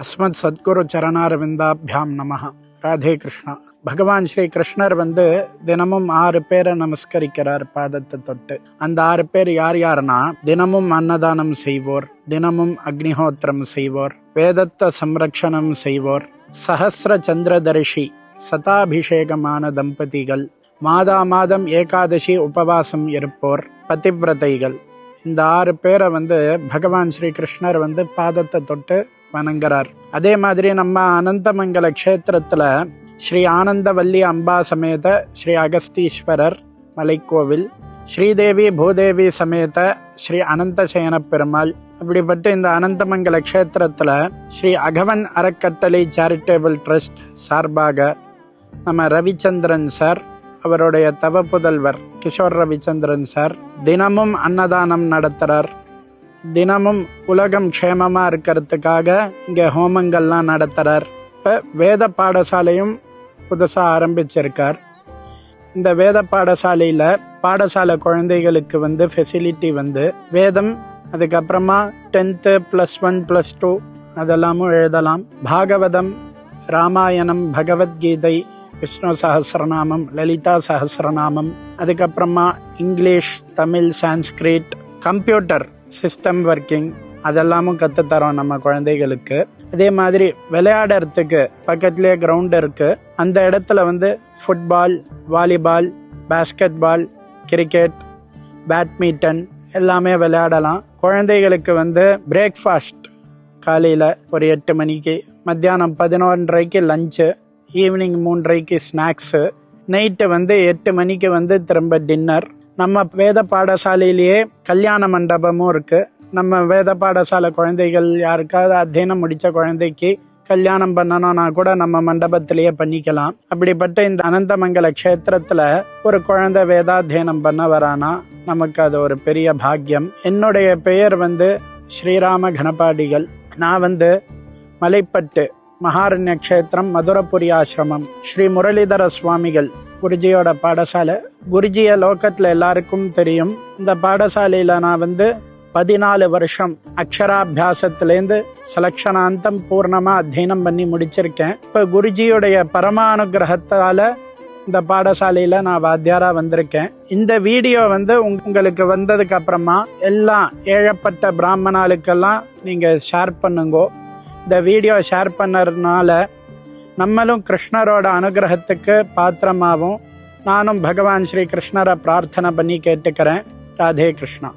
அஸ்மத் சத்குரு சரணாரவிந்தாபியாம் நமஹ. ராதே கிருஷ்ணா. பகவான் ஸ்ரீ கிருஷ்ணர் வந்து தினமும் ஆறு பேரை நமஸ்கரிக்கிறார் பாதத்தை தொட்டு. அந்த ஆறு பேர் யார் யாருன்னா தினமும் அன்னதானம் செய்வோர் தினமும் அக்னிஹோத்திரம் செய்வோர் வேதத்தை சம்ரக்ஷணம் செய்வோர் சஹஸ்ர சந்திரதரிசி சதாபிஷேகமான தம்பதிகள் மாதா மாதம் ஏகாதசி உபவாசம் இருப்போர் பதிவிரதைகள். இந்த ஆறு பேரை வந்து பகவான் ஸ்ரீ கிருஷ்ணர் வந்து பாதத்தை தொட்டு வணங்குறார். அதே மாதிரி நம்ம அனந்தமங்கல க்ஷேத்திரத்தில் ஸ்ரீ ஆனந்தவல்லி அம்பா சமேத ஸ்ரீ அகஸ்தீஸ்வரர் மலைக்கோவில் ஸ்ரீதேவி பூதேவி சமேத ஸ்ரீ அனந்தசயன பெருமாள். அப்படிப்பட்ட இந்த அனந்தமங்கல க்ஷேத்திரத்தில் ஸ்ரீ அகவன் அறக்கட்டளை சேரிட்டபிள் ட்ரஸ்ட் சார்பாக நம்ம ரவிச்சந்திரன் சார் அவருடைய தவ புதல்வர் கிஷோர் ரவிச்சந்திரன் சார் தினமும் அன்னதானம் நடத்துகிறார் தினமும் உலகம் க்ஷேமமாக இருக்கிறதுக்காக இங்கே ஹோமங்கள்லாம் நடத்துகிறார் இப்போ வேத பாடசாலையும் புதுசாக ஆரம்பிச்சிருக்கார். இந்த வேத பாடசாலையில் பாடசாலை குழந்தைகளுக்கு வந்து ஃபெசிலிட்டி வந்து வேதம் அதுக்கப்புறமா tenth plus one plus two அதெல்லாமும் எழுதலாம். பாகவதம் ராமாயணம் பகவத்கீதை விஷ்ணு சஹஸ்ரநாமம் லலிதா சஹஸ்ரநாமம் அதுக்கப்புறமா English Tamil Sanskrit computer system working அதெல்லாமும் கற்றுத்தரோம் நம்ம குழந்தைகளுக்கு. அதே மாதிரி விளையாடுறதுக்கு பக்கத்துலேயே கிரவுண்ட் இருக்குது அந்த இடத்துல வந்து football volleyball basketball cricket badminton எல்லாமே விளையாடலாம். குழந்தைகளுக்கு வந்து பிரேக்ஃபாஸ்ட் காலையில் ஒரு எட்டு மணிக்கு மத்தியானம் பதினொன்றரைக்கு லஞ்சு ஈவினிங் மூன்றரைக்கு ஸ்நாக்ஸு நைட்டு வந்து எட்டு மணிக்கு வந்து திரும்ப டின்னர் நம்ம வேத பாடசாலையிலேயே கல்யாண மண்டபமும் இருக்கு. நம்ம வேத பாடசாலை குழந்தைகள் யாருக்காவது அத்தியனம் முடிச்ச குழந்தைக்கு கல்யாணம் பண்ணணும்னா கூட நம்ம மண்டபத்திலேயே பண்ணிக்கலாம். அப்படிப்பட்ட இந்த அனந்தமங்கல க்ஷேத்திரத்தில் ஒரு குழந்தை வேதாத்தியனம் பண்ண வரானா நமக்கு அது ஒரு பெரிய பாக்கியம். என்னுடைய பெயர் வந்து ஸ்ரீராம கணபாடிகள். நான் வந்து மலைப்பட்டு மகாரண்ய க்ஷேத்திரம் மதுரபுரி ஆசிரமம் ஸ்ரீ முரளிதர சுவாமிகள். குருஜியோட பாடசாலை. குருஜிய லோக்கத்தில் எல்லாருக்கும் தெரியும். இந்த பாடசாலையில் நான் வந்து பதினாலு வருஷம் அக்ஷராபியாசத்துலேருந்து செலக்ஷனாந்தம் பூர்ணமாக அத்தியனம் பண்ணி முடிச்சிருக்கேன். இப்போ குருஜியுடைய பரமானுகிரகத்தால் இந்த பாடசாலையில் நான் வாத்தியாராக வந்திருக்கேன். இந்த வீடியோ வந்து உங்களுக்கு வந்ததுக்கு அப்புறமா எல்லாம் ஏழப்பட்ட பிராமணாளுக்கெல்லாம் நீங்கள் ஷேர் பண்ணுங்கோ. இந்த வீடியோ ஷேர் பண்ணுறதுனால நம்மளும் கிருஷ்ணரோட அனுகிரகத்துக்கு பாத்திரமாவும் நானும் பகவான் ஸ்ரீ கிருஷ்ணரை பிரார்த்தனை பண்ணி கேட்டுக்கிறேன். ராதே கிருஷ்ணா.